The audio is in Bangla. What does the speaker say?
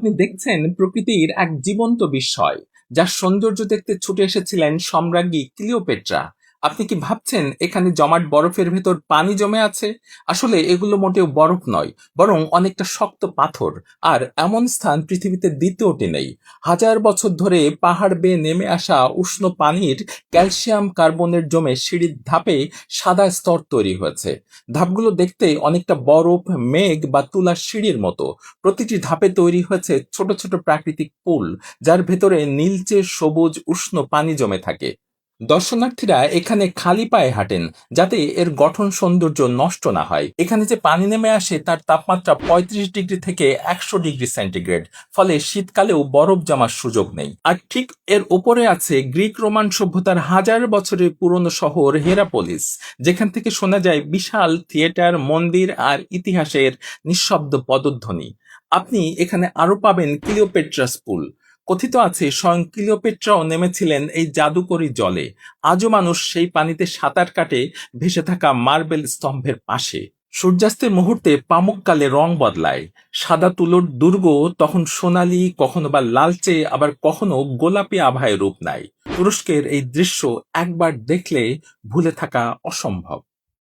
আপনি দেখছেন প্রকৃতির এক জীবন্ত বিস্ময় যার সৌন্দর্য দেখতে ছুটে এসেছিলেন সম্রাজ্ঞী ক্লিওপেট্রা। আপনি কি ভাবছেন এখানে জমাট বরফের ভেতর পানি জমে আছে? আসলে এগুলো মোটেও বরফ নয়, বরং অনেকটা শক্ত পাথর, আর এমন স্থান পৃথিবীতে দ্বিতীয়টি নেই। হাজার বছর ধরে পাহাড় বেয়ে নেমে আসা উষ্ণ পানির ক্যালসিয়াম কার্বনের জমে সিঁড়ির ধাপে সাদা স্তর তৈরি হয়েছে। ধাপগুলো দেখতে অনেকটা বরফ, মেঘ বা তুলা সিঁড়ির মতো। প্রতিটি ধাপে তৈরি হয়েছে ছোট ছোট প্রাকৃতিক পুল, যার ভেতরে নীলচে সবুজ উষ্ণ পানি জমে থাকে। দর্শনার্থীরা এখানে খালি পায়ে হাঁটেন যাতে এর গঠন সৌন্দর্য নষ্ট না হয়। এখানে যে পানি নেমে আসে তার তাপমাত্রা পঁয়ত্রিশ ডিগ্রি থেকে একশো ডিগ্রি সেন্টিগ্রেড, ফলে শীতকালেও বরফ জমার সুযোগ নেই। আর ঠিক এর উপরে আছে গ্রিক রোমান সভ্যতার হাজার বছরের পুরনো শহর হেরাপোলিস, যেখান থেকে শোনা যায় বিশাল থিয়েটার, মন্দির আর ইতিহাসের নিঃশব্দ পদধ্বনি। আপনি এখানে আরও পাবেন ক্লিওপেট্রাস পুল কথিত আছে স্বয়ং ক্লিওপেট্রাও নেমেছিলেন এই জাদুকরী জলে। আজও মানুষ সেই পানিতে সাঁতার কাটে, ভেসে থাকা মার্বেল স্তম্ভের পাশে। সূর্যাস্তের মুহূর্তে পামুককালে রং বদলায়। সাদা তুলোর দুর্গ তখন সোনালি, কখনো বা লালচে, আবার কখনো গোলাপি আভায় রূপ নেয়। তুরস্কের এই দৃশ্য একবার দেখলে ভুলে থাকা অসম্ভব।